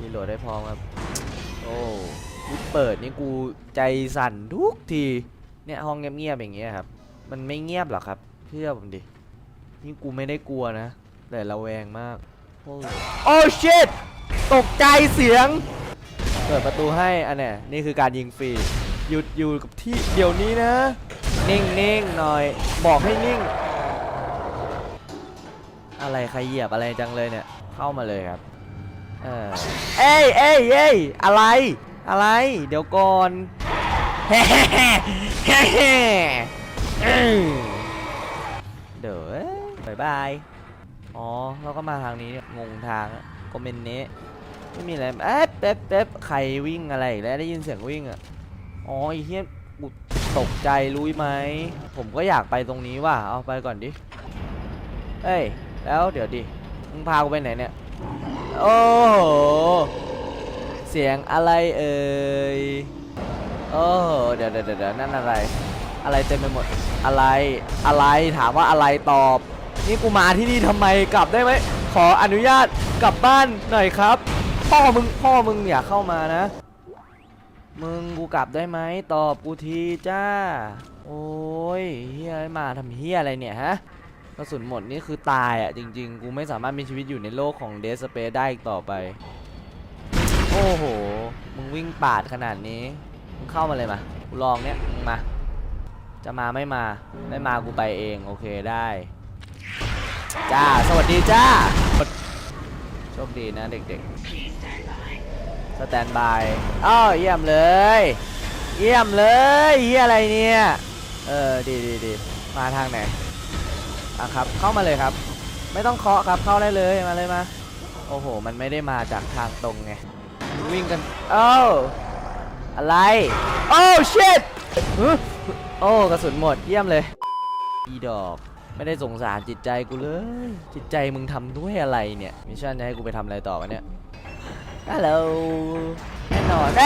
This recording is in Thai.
รีโหลดได้พร้อมครับ โอ้กูเปิดนี่กูใจสั่นทุกที เนี่ยห้องเงียบๆอย่างเงี้ยครับ มันไม่เงียบหรอกครับ เชื่อผมดิ นี่กูไม่ได้กลัวนะ แต่ระแวงมากโอ้โอ้ชิตตกใจเสียง เปิดประตูให้อันเนี้ยนี่คือการยิงฟรี หยุดอยู่กับที่เดี๋ยวนี้นะ นิ่งนิ่งหน่อย บอกให้นิ่ง อะไรใครเหยียบอะไรจังเลยเนี่ย เข้ามาเลยครับ เออเอ้ยเอ้ยเอ้ยอะไร อะไร เดี๋ยวก่อนเฮ้เฮ้เฮ้เฮ้อืมเดี๋ยวบายบาย อ๋อ เราก็มาทางนี้เนี่ยงงทางคอมเมนต์นี้ไม่มีอะไรเอ๊ะเป๊บเป๊บใครวิ่งอะไรแล้วได้ยินเสียงวิ่งอะ อ๋อไอ้เหี้ยกูตกใจรู้ไหม ผมก็อยากไปตรงนี้ว่ะ เอาไปก่อนดิ เอ้ย แล้วเดี๋ยวดิ มึงพากูไปไหนเนี่ย โอ้โห เสียงอะไรเอ่ย โอ้โห เดี๋ยวเดี๋ยวเดี๋ยวนั่นอะไร อะไรเต็มไปหมด อะไร อะไร ถามว่าอะไรตอบ นี่กูมาที่นี่ทำไม กลับได้ไหม ขออนุญาตกลับบ้านหน่อยครับ พ่อมึง พ่อมึงอย่าเข้ามานะ มึงกูกลับได้ไหม ตอบกูทีจ้า โอ้ยเฮียมาทำเฮียอะไรเนี่ยฮะ ระสุนหมดนี่คือตายอะจริง ๆ กูไม่สามารถมีชีวิตอยู่ในโลกของเดสเปซได้อีกต่อไป โอ้โห มึงวิ่งปาดขนาดนี้ มึงเข้ามาเลยมากูลองเนี้ยมึงมา จะมาไม่มา ไม่มากูไปเอง โอเคได้ จ้า สวัสดีจ้า โชคดีนะเด็กๆ สแตนบายอ้าวเยี่ยมเลย เยี่ยมเลยเฮียอะไรเนี่ย เออ ดีดีดีมาทางไหน อะครับ เข้ามาเลยครับ ไม่ต้องเคาะครับเข้าได้เลยมาเลยมาโอ้โห มันไม่ได้มาจากทางตรงไงวิ่งกันโอ้าอะไรโอ้ชิตโอ้กระสุนหมดเยี่ยมเลยอีดอกไม่ได้สงสารจิตใจกูเลย จิตใจมึงทำด้วยอะไรเนี่ยมิชชั่นจะให้กูไปทำอะไรต่อวะเนี่ยฮัลโหลแน่นอนอ